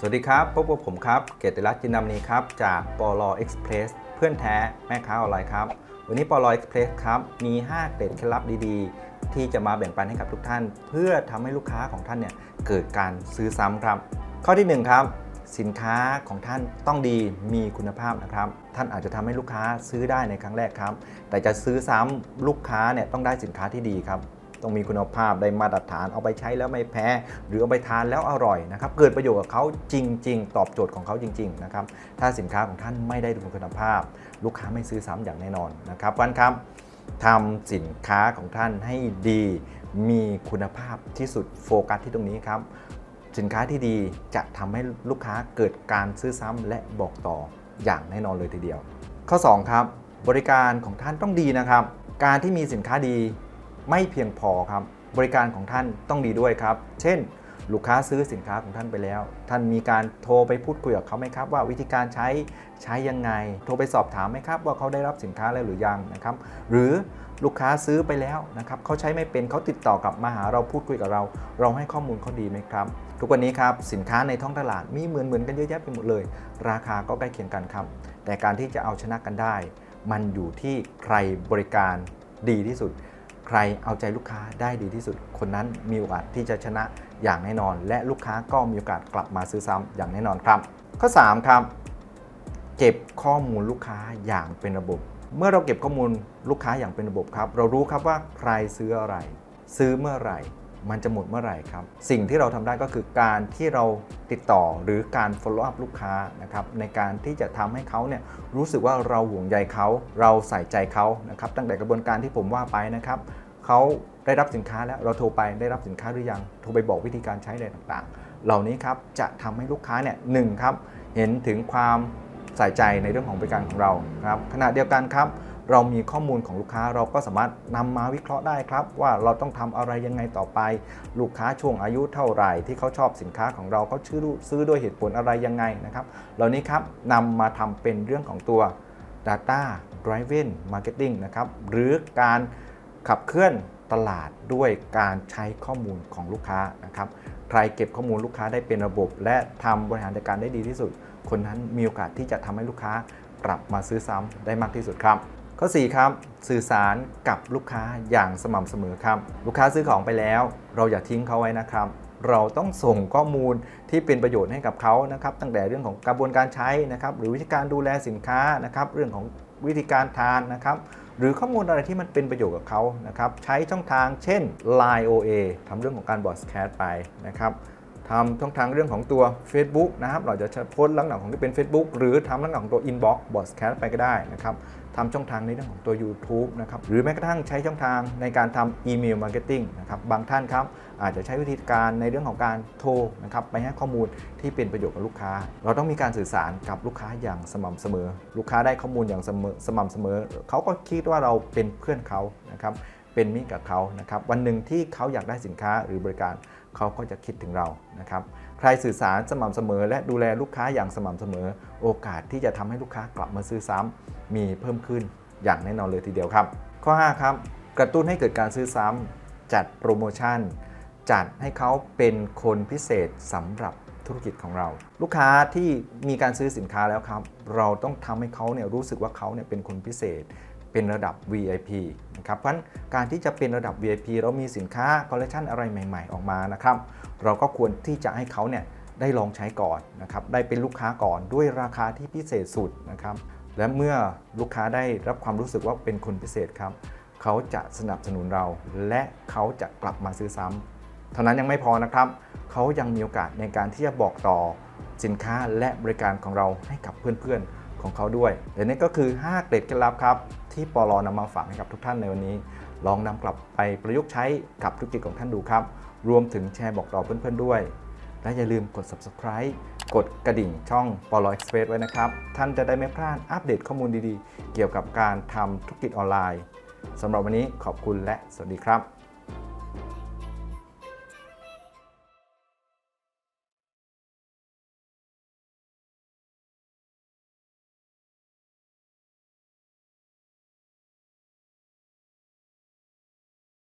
สวัสดีครับ พบกับผมครับ เกติรัตน์จินดำนีครับ จากปลอเอ็กซ์เพรสเพื่อนแท้แม่ค้าออนไลน์ครับ วันนี้ปลอเอ็กซ์เพรสครับ มี 5 เกร็ดเคล็ดลับดีๆ ที่จะมาแบ่งปันให้กับทุกท่าน เพื่อทำให้ลูกค้าของท่านเนี่ยเกิดการซื้อซ้ำครับ ข้อที่ 1 ครับ สินค้าของท่านต้องดีมีคุณภาพนะครับ ท่านอาจจะทำให้ลูกค้าซื้อได้ในครั้งแรกครับ แต่จะซื้อซ้ำลูกค้าเนี่ยต้องได้สินค้าที่ดีครับ ต้องมีคุณภาพได้มาตรฐานเอาไปใช้แล้วไม่แพ้ หรือเอาไปทานแล้วอร่อยนะครับเกิดประโยชน์กับเขาจริง ๆ ตอบโจทย์ของเขาจริงๆนะครับถ้าสินค้าของท่านไม่ได้ดูคุณภาพ ลูกค้าไม่ซื้อซ้ำอย่างแน่นอนนะครับวันครับทำสินค้าของท่านให้ดี มีคุณภาพที่สุดโฟกัสที่ตรงนี้ครับ สินค้าที่ดีจะทำให้ลูกค้าเกิดการซื้อซ้ำและบอกต่ออย่างแน่นอนเลยทีเดียว ข้อ 2 ครับ บริการของท่านต้องดีนะครับ การที่มีสินค้าดี ไม่เพียงพอครับ บริการของท่านต้องดีด้วยครับ เช่น ลูกค้าซื้อสินค้าของท่านไปแล้ว ท่านมีการโทรไปพูดคุยกับเขาไหมครับ ว่าวิธีการใช้ใช้ยังไง โทรไปสอบถามไหมครับ ว่าเขาได้รับสินค้าแล้วหรือยังนะครับ หรือลูกค้าซื้อไปแล้วนะครับเขาใช้ไม่เป็นเขาติดต่อกลับมาหาเราพูดคุยกับเรา เราให้ข้อมูลเขาดีไหมครับ ทุกวันนี้ครับสินค้าในท้องตลาดมีเหมือนเหมือนกันเยอะแยะไปหมดเลย ราคาก็ใกล้เคียงกันครับ แต่การที่จะเอาชนะกันได้ มันอยู่ที่ใครบริการดีที่สุด ใครเอาใจลูกค้าได้ดีที่สุด คนนั้นมีโอกาสที่จะชนะอย่างแน่นอน และลูกค้าก็มีโอกาสกลับมาซื้อซ้ำอย่างแน่นอนครับ ข้อ 3 ครับ เก็บข้อมูลลูกค้าอย่างเป็นระบบ เมื่อเราเก็บข้อมูลลูกค้าอย่างเป็นระบบครับ เรารู้ครับว่าใครซื้ออะไร ซื้อเมื่อไหร่ มันจะหมดเมื่อไหร่ครับ สิ่งที่เราทำได้ก็คือการที่เราติดต่อหรือการ follow up ลูกค้านะครับในการที่จะทำให้เขาเนี่ยรู้สึกว่าเราห่วงใยเขาเราใส่ใจเขานะครับตั้งแต่กระบวนการที่ผมว่าไปนะครับเขาได้รับสินค้าแล้วเราโทรไปได้รับสินค้าหรือยังโทรไปบอกวิธีการใช้อะไรต่างๆ เหล่านี้ครับจะทำให้ลูกค้าเนี่ยหนึ่งครับเห็นถึงความใส่ใจในเรื่องของบริการของเราครับขณะเดียวกันครับ เรามีข้อมูลของลูกค้าเราก็สามารถนำมาวิเคราะห์ได้ครับ ว่าเราต้องทำอะไรยังไงต่อไป ลูกค้าช่วงอายุเท่าไหร่ที่เขาชอบสินค้าของเราเขาชื่อซื้อด้วยเหตุผลอะไรยังไงนะครับ เหล่านี้ครับนำมาทำเป็นเรื่องของตัว Data Driven Marketing นะครับหรือการขับเคลื่อนตลาดด้วยการใช้ข้อมูลของลูกค้านะครับใครเก็บข้อมูลลูกค้าได้เป็นระบบ และทำบริหารจัดการได้ดีที่สุด คนนั้นมีโอกาสที่จะทำให้ลูกค้ากลับมาซื้อซ้ำได้มากที่สุดครับ ข้อ4ครับสื่อสารกับลูกค้าอย่างสม่ำเสมอครับลูกค้าซื้อของไปแล้ว เราอย่าทิ้งเขาไว้นะครับเราต้องส่งข้อมูลที่เป็นประโยชน์ให้กับเขานะครับ ตั้งแต่เรื่องของกระบวนการใช้นะครับ หรือวิธีการดูแลสินค้านะครับ เรื่องของวิธีการทานนะครับ หรือข้อมูลอะไรที่มันเป็นประโยชน์กับเขานะครับ ใช้ช่องทางเช่น Line OA ทำเรื่องของการบอสแคสไปนะครับ ทำช่องทางเรื่องของตัว Facebook นะครับ เราจะโพสต์ลักษณะของที่เป็น Facebook หรือทำลักษณะของตัว Inbox b o s c a s t ไปก็ได้นะครับทำช่องทางในเรื่องของตัว YouTube นะครับ หรือแม้กระทั่งใช้ช่องทางในการทำอีเมลมาร์เก็ตติ้งนะครับ บางท่านครับ อาจจะใช้วิธีการในเรื่องของการโทรนะครับ ไปให้ข้อมูลที่เป็นประโยชน์กับลูกค้า เราต้องมีการสื่อสารกับลูกค้าอย่างสม่ำเสมอ ลูกค้าได้ข้อมูลอย่างสมอสม่ำเสมอ เขาก็คิดว่าเราเป็นเพื่อนเขานะครับ เป็นมิตรกับเขานะครับ วันหนึ่งที่เขาอยากได้สินค้าหรือบริการ เขาก็จะคิดถึงเรานะครับ ใครสื่อสารสม่ำเสมอ และดูแลลูกค้าอย่างสม่ำเสมอ โอกาสที่จะทำให้ลูกค้ากลับมาซื้อซ้ำมีเพิ่มขึ้นอย่างแน่นอนเลยทีเดียวครับ ข้อ 5 ครับ กระตุ้นให้เกิดการซื้อซ้ำจัดโปรโมชั่น จัดให้เขาเป็นคนพิเศษสำหรับธุรกิจของเรา ลูกค้าที่มีการซื้อสินค้าแล้วครับ เราต้องทำให้เขาเนี่ยรู้สึกว่าเขาเนี่ยเป็นคนพิเศษ เป็นระดับ VIP นะครับเพราะฉะนั้นการที่จะเป็นระดับ VIP เรามีสินค้าคอลเลคชันอะไรใหม่ ๆ ออกมานะครับเราก็ควรที่จะให้เขาเนี่ยได้ลองใช้ก่อนนะครับได้เป็นลูกค้าก่อนด้วยราคาที่พิเศษสุดนะครับและเมื่อลูกค้าได้รับความรู้สึกว่าเป็นคนพิเศษครับเขาจะสนับสนุนเรา และเขาจะกลับมาซื้อซ้ำเท่านั้นยังไม่พอนะครับ เขายังมีโอกาสในการที่จะบอกต่อ สินค้าและบริการของเราให้กับเพื่อนๆของเขาด้วยและนี่ก็คือ 5 เกร็ดเคล็ดลับครับที่ปลอนำมาฝากให้กับทุกท่านในวันนี้ ลองนำกลับไปประยุกต์ใช้กับธุรกิจของท่านดูครับ รวมถึงแชร์บอกต่อเพื่อนๆด้วย และอย่าลืมกด subscribe กดกระดิ่งช่องปลอ Express ไว้นะครับ ท่านจะได้ไม่พลาดอัปเดตข้อมูลดีๆ เกี่ยวกับการทำธุรกิจออนไลน์สำหรับวันนี้ขอบคุณและสวัสดีครับ